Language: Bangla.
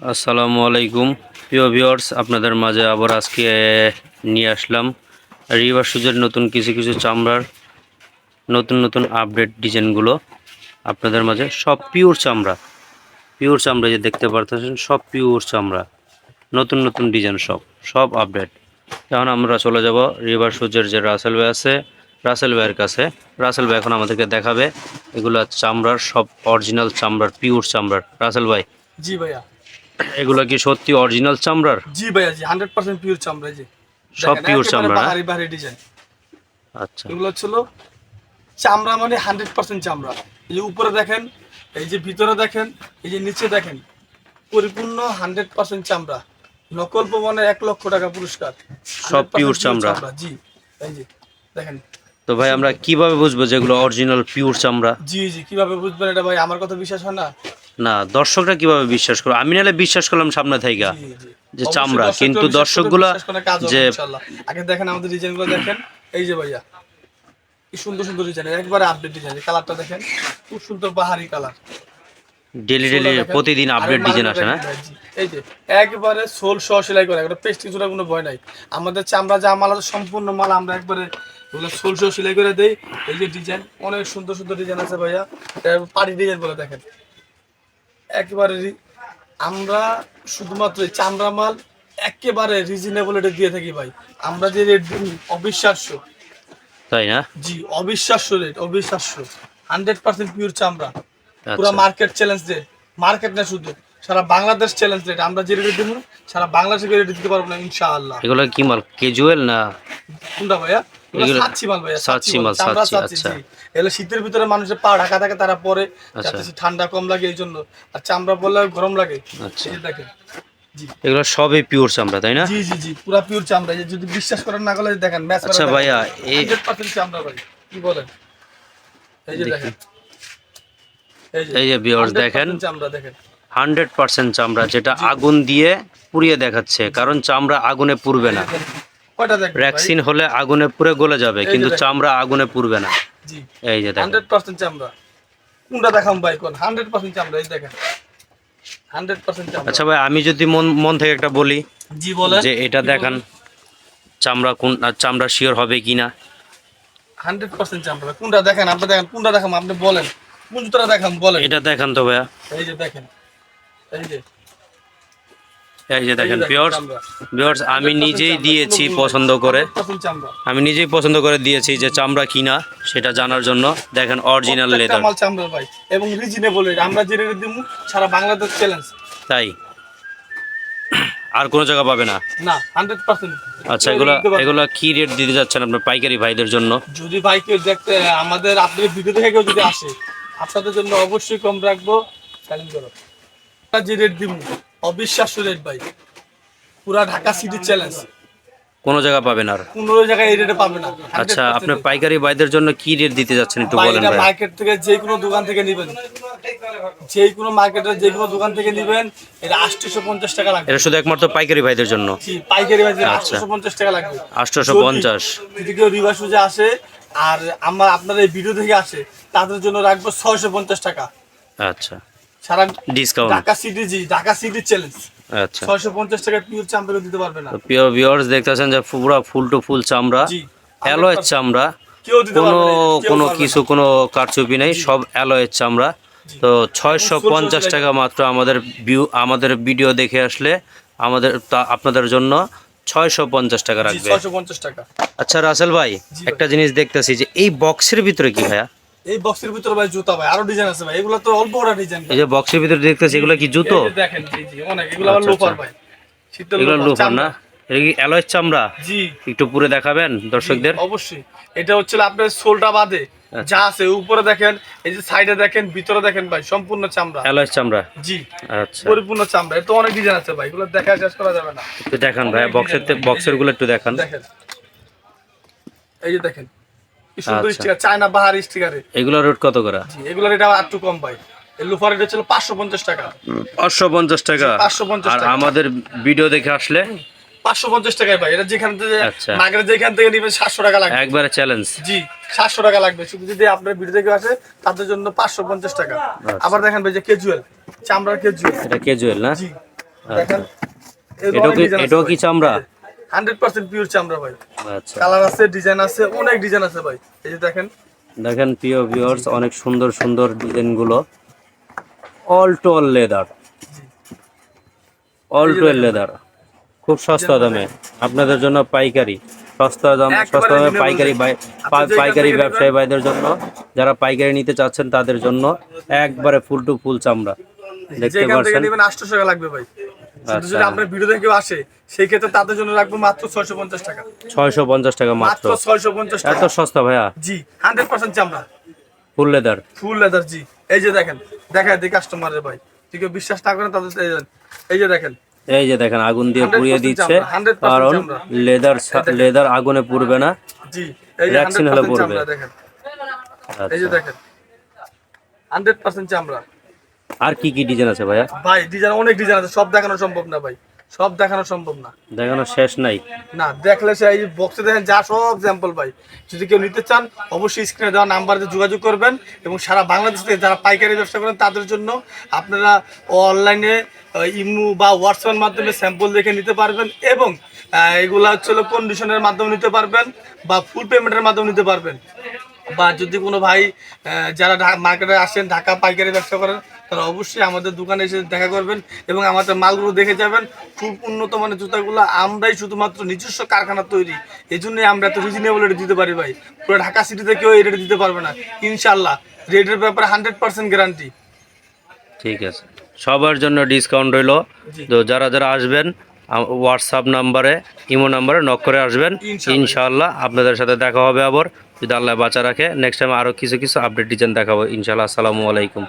আসসালামু আলাইকুম। প্রিয় ভিউয়ার্স, আপনাদের মাঝে আবার আজকে নিয়ে আসলাম রিভার সুজের নতুন কিছু কিছু চামড়ার নতুন নতুন আপডেট ডিজাইনগুলো। আপনাদের মাঝে সব পিওর চামড়া। পিওর চামড়া যে দেখতে পারতেছেন, সব পিওর চামড়া। নতুন নতুন ডিজাইন সব সব আপডেট এখন আমরা চলে যাব রিভার সুজের যে রাসেল ভাই আছে, রাসেল ভাইয়ের কাছে। রাসেল ভাই এখন আমাদেরকে দেখাবে এগুলো চামড়ার সব অরিজিনাল চামড়ার পিওর চামড়ার। রাসেল ভাই। জি ভাইয়া। এগুলো কি সত্যি অরিজিনাল চামড়ার? জি ভাইয়া জি হান্ড্রেড পার্সেন্ট পিওর চামড়া জি। সব একেবারে চামড়া? বাহারি বাহারি ডিজাইন আচ্ছা। এগুলো ছিল চামড়া মানে হান্ড্রেড পার্সেন্ট চামড়া। এই যে উপরে দেখেন এই যে ভিতরে দেখেন এই যে নিচে দেখেন পরিপূর্ণ হান্ড্রেড পার্সেন্ট চামড়া। নকল প্রমাণে এক লক্ষ টাকা পুরস্কার। সব 100% চামড়া। জি। এই যে দেখেন তো ভাই আমরা কীভাবে বুঝব যেগুলো অরিজিনাল পিওর চামড়া? জি জি কীভাবে বুঝবেন এটা ভাই? আমার কথা বিশ্বাস হয় না? না দর্শকরা কীভাবে বিশ্বাস করবে? আমি নাহলে বিশ্বাস করলাম সামনে জি। যে চামড়া, কিন্তু দর্শকগুলা যে- ইনশাআল্লাহ। আগে দেখেন আমাদের ডিজাইনগুলো দেখেন। এই যে ভাইয়া কি সুন্দর সুন্দর ডিজাইন একবারে আপডেট ডিজাইন। কালারটা দেখেন খুব সুন্দর বাহারি কালার। ডেলি ডেলি প্রতিদিন আপডেট ডিজাইন আসে না? এই যে একবারে সোল সহ সেলাই করে একটা পেস্টিং জোড়া কোনো ভয় নাই। আমাদের চামড়া যা মাল আছে সম্পূর্ণ মাল আমরা একবারে ওগুলো সোল সহ সেলাই করে দেই। এই যে ডিজাইন অনেক সুন্দর সুন্দর ডিজাইন আছে ভাইয়া। পাড়ি ডিজাইন বলে দেখেন। একেবারে আমরা শুধুমাত্র চামড়া মাল একেবারে রিজনেবল রেটে দিয়ে থাকি ভাই। আমরা যে রেট দিই অবিশ্বাস্য। তাই না? জি অবিশ্বাস্য রেট অবিশ্বাস্য। হান্ড্রেড পার্সেন্ট পিওর চামড়া। পুরো আচ্ছা। মার্কেট চ্যালেঞ্জ রেট মার্কেট না শুধু সারা বাংলাদেশ চ্যালেঞ্জ রেট আমরা যে রেট দিব সারা বাংলাদেশে রেট দিতে পারব না ইনশাআল্লাহ। এগুলো কি মাল? কেজুয়াল না? কোনটা ভাইয়া? আচ্ছা। শীতের ভিতরে মানুষের পা ঢাকা থাকে তারা পরে আচ্ছা। ঠান্ডা কম লাগে এই জন্য আর চামড়া পরলে গরম লাগে আচ্ছা। দেখেন এগুলো সবই পিওর চামড়া তাই না? জি জি জি পুরা পিওর চামড়া যদি বিশ্বাস করেন না করলে দেখেন আচ্ছা ভাইয়া এই চামড়া ভাই কি বলেন? এই যে দেখেন এই যে 100% দেখেন। চামড়া হান্ড্রেড পার্সেন্ট চামড়া যেটা আগুন দিয়ে পুড়িয়ে দেখাচ্ছে কারণ চামড়া আগুনে পুড়বে না। ভ্যাকসিন হলে আগুনে পুড়ে গলে যাবে কিন্তু চামড়া আগুনে পুড়বে না। এই যে দেখেন। চামড়া। কোনটা দেখাম ভাই কোন? হান্ড্রেড পার্সেন্ট চামড়া এই দেখেন। চামড়া। আচ্ছা ভাই আমি যদি মন মন থেকে একটা বলি জি বলেন। যে এটা দেখান চামড়া কোন চামড়া শিওর হবে কিনা। হান্ড্রেড পার্সেন্ট চামড়া। কোনটা দেখেন? আপনি দেখেন কোনটা দেখাম? আপনি বলেন। দেখাম বলেন। এটা দেখান তো ভাইয়া। এই যে দেখেন এই যে। এই যে দেখেন পিওর্স পিওর্স আমি নিজেই দিয়েছি পছন্দ করে। আমি নিজেই পছন্দ করে দিয়েছি যে চামড়া কিনা সেটা জানার জন্য। দেখেন অরিজিনাল লেদার চামড়া ভাই এবং রিজনেবল আমরা যে রেট দিব সারা বাংলাদেশ চ্যালেঞ্জ তাই? আর কোনো জায়গা পাবে না? আচ্ছা এগুলা এগুলা কি রেট দিতে যাচ্ছেন আপনার পাইকারি ভাইদের জন্য? যদি ভাই কেউ দেখতে আমাদের আপনাদের ভিডিও দেখে কেউ যদি আসে আপনাদের জন্য অবশ্যই কম রাখব। চ্যালেঞ্জ করো। যে রেট দিব। অবিশ্বাস্য রেট ভাই। পুরা ঢাকা সিটি চ্যালেঞ্জ কোনো জায়গা পাবেন আর? কোনো জায়গায় এই রেটে পাবে না। আচ্ছা আপনার পাইকারি ভাইদের জন্য কি রেট দিতে যাচ্ছেন একটু বলেন ভাই? মার্কেট থেকে যে কোনো দোকান থেকে নেবেন। যে কোনো মার্কেটের যে কোনো দোকান থেকে নেবেন। এটা আটশোশো পঞ্চাশ টাকা লাগবে। এটা শুধু একমাত্র পাইকারি ভাইদের জন্য? জি, পাইকারি বাজারে আচ্ছা। আটশোশো পঞ্চাশ টাকা লাগবে। আটশোশো যদি- পঞ্চাশ যদি কেউ রিভার সুজে আসে আর আমরা আপনার এই ভিডিও থেকে আসে তাদের জন্য রাখব ছয়শো পঞ্চাশ টাকা। আচ্ছা। সারা ডিসকাউন্ট ঢাকা সিটি জি ঢাকা সিটি চ্যালেঞ্জ আচ্ছা। ছয়শো পঞ্চাশ টাকা পিওর চাম্পেও দিতে পারবে না। তো ভিউয়ার্স দেখতেছেন যে পুরো ফুল টু ফুল চামড়া অ্যালয়ের চামড়া। কোনো কোনো কিছু কোনো কারচুপি নেই সব অ্যালয়ের চামড়া। তো ছয়শো পঞ্চাশ টাকা মাত্র আমাদের ভিউ আমাদের ভিডিও দেখে আসলে আমাদের তা আপনাদের জন্য ছয়শো পঞ্চাশ টাকা রাখবে। ছয়শো পঞ্চাশ টাকা। আচ্ছা রাসেল ভাই একটা জিনিস দেখতেছি যে এই বক্সের ভিতরে কি ভাইয়া? এই বক্সের ভিতরে ভাই জুতা ভাই আরও ডিজাইন আছে ভাই এগুলো তো অল্প ওরা ডিজাইন এই যে বক্সের ভিতরে দেখতেছি এগুলো কি জুতো? দেখেন জি জি অনেক এগুলো আবার আচ্ছা, লোফার আচ্ছা। ভাই শীতের এগুলো লোফার, লোফার না? চামড়া। এটা কি অ্যালয়ের চামড়া? জি। একটু পুরে দেখাবেন দর্শকদের। অবশ্যই। এটা হচ্ছে আপনার সোলটা বাদে আচ্ছা। যা আছে উপরে দেখেন এই যে সাইডে দেখেন ভিতরে দেখেন ভাই সম্পূর্ণ চামড়া। চামড়া? জি। আচ্ছা। পরিপূর্ণ চামড়া অনেক ডিজাইন আছে ভাই এগুলো দেখা শেষ করা যাবে না। একটু দেখান ভাইয়া বক্সের বক্সেরগুলো একটু দেখান। দেখেন। এই যে দেখেন সুন্দর আচ্ছা। স্টিকার চায়না বাহারি স্টিকারে এগুলো রেট কত করে? এগুলোর এটা আর একটু কম ভাই। লোফার রেট ছিল পাঁচশো পঞ্চাশ টাকা। পাঁচশো পঞ্চাশ টাকা। 550 আর আমাদের ভিডিও দেখে আসলে? পাঁচশো পঞ্চাশ টাকায় ভাই। এটা যেখান থেকে আচ্ছা। যেখান থেকে নিবেন সাতশো টাকা লাগবে। একবারে চ্যালেঞ্জ জি সাতশো টাকা লাগবে। শুধু যদি আপনার ভিডিও থেকে আসে তাদের জন্য পাঁচশো পঞ্চাশ টাকা। আচ্ছা। আবার দেখেন ভাই যে কেজুয়াল চামড়ার কেজুয়াল এটা ক্যাজুয়াল না? জি দেখেন। এটাও কি চামড়া? হান্ড্রেড পার্সেন্ট পিওর চামড়া ভাই। আচ্ছা। কালার আছে ডিজাইন আছে অনেক ডিজাইন আছে ভাই। এই যে দেখেন। দেখেন প্রিয় ভিউয়ার্স অনেক সুন্দর সুন্দর ডিজাইনগুলো all to all leather all to all leather খুব সস্তা দামে। আপনাদের জন্য পাইকারি। সস্তা দাম সস্তা দামে পাইকারি পাইকারি ব্যবসায়ী ভাইদের জন্য যারা পাইকারি নিতে চাচ্ছেন তাদের জন্য একবারে ফুল টু ফুল চামড়া। দেখতে পাচ্ছেন? নেবেন আটশো টাকা লাগবে ভাই। যদি আচ্ছা। আপনার ভিডিও কেউ আসে সেই ক্ষেত্রে তাদের জন্য রাখব মাত্র ছয়শো পঞ্চাশ টাকা। ছয়শো পঞ্চাশ টাকা মাত্র ছয়শো পঞ্চাশ এত সস্তা ভাইয়া? জি হান্ড্রেড পার্সেন্ট চামড়া ফুল লেদার। ফুল লেদার জি। এই যে দেখেন দেখায় দিই কাস্টমারের ভাই। ঠিক বিশ্বাস না করেন তাদের এই যে- দেখেন। এই যে দেখেন আগুন দিয়ে পুড়িয়ে দিচ্ছে। কারণ। লেদার লেদার আগুনে পুড়বে না। জি এই হলে পড়বে। দেখেন। এই যে আচ্ছা। দেখেন। হান্ড্রেড পার্সেন্ট চামড়া আর কি কি ডিজাইন আছে ভাইয়া? ভাই ডিজাইন অনেক ডিজাইন আছে। সব দেখানো সম্ভব না ভাই। সব দেখানো সম্ভব না। দেখানো শেষ নাই। না দেখলে সেই বক্সে দেখেন যা সব স্যাম্পল ভাই যদি কেউ নিতে চান অবশ্যই স্ক্রিনে দেওয়া নাম্বারে যোগাযোগ করবেন এবং সারা বাংলাদেশ থেকে যারা পাইকারি ব্যবসা করেন তাদের জন্য আপনারা অনলাইনে ইমু বা হোয়াটসঅ্যাপের মাধ্যমে স্যাম্পল দেখে নিতে পারবেন এবং এগুলো হচ্ছে কন্ডিশনের মাধ্যমে নিতে পারবেন বা ফুল পেমেন্টের মাধ্যমে নিতে পারবেন। বা যদি কোনো ভাই যারা মার্কেটে আসেন ঢাকা পাইকারি ব্যবসা করেন তারা অবশ্যই আমাদের দোকানে এসে দেখা করবেন এবং আমাদের মালগুলো দেখে যাবেন। খুব উন্নত মানের জুতাগুলো আমরাই শুধুমাত্র নিজস্ব কারখানা তৈরি। এই জন্যই আমরা এত রিজনেবল রেটে দিতে পারি ভাই। পুরো ঢাকা সিটিতে কেউ এই রেটে দিতে পারবে না। ইনশাল্লাহ রেটের ব্যাপারে হান্ড্রেড পার্সেন্ট গ্যারান্টি ঠিক আছে। সবার জন্য ডিসকাউন্ট রইল। তো যারা যারা আসবেন হোয়াটসঅ্যাপ নাম্বারে ইমো নাম্বারে নক করে আসবেন। ইনশাআল্লাহ। আপনাদের সাথে দেখা হবে আবার। যদি আল্লাহ বাঁচা রাখে নেক্সট টাইম আরও কিছু কিছু আপডেট ডিজাইন দেখাবো। ইনশাআল্লাহ আসসালামু আলাইকুম।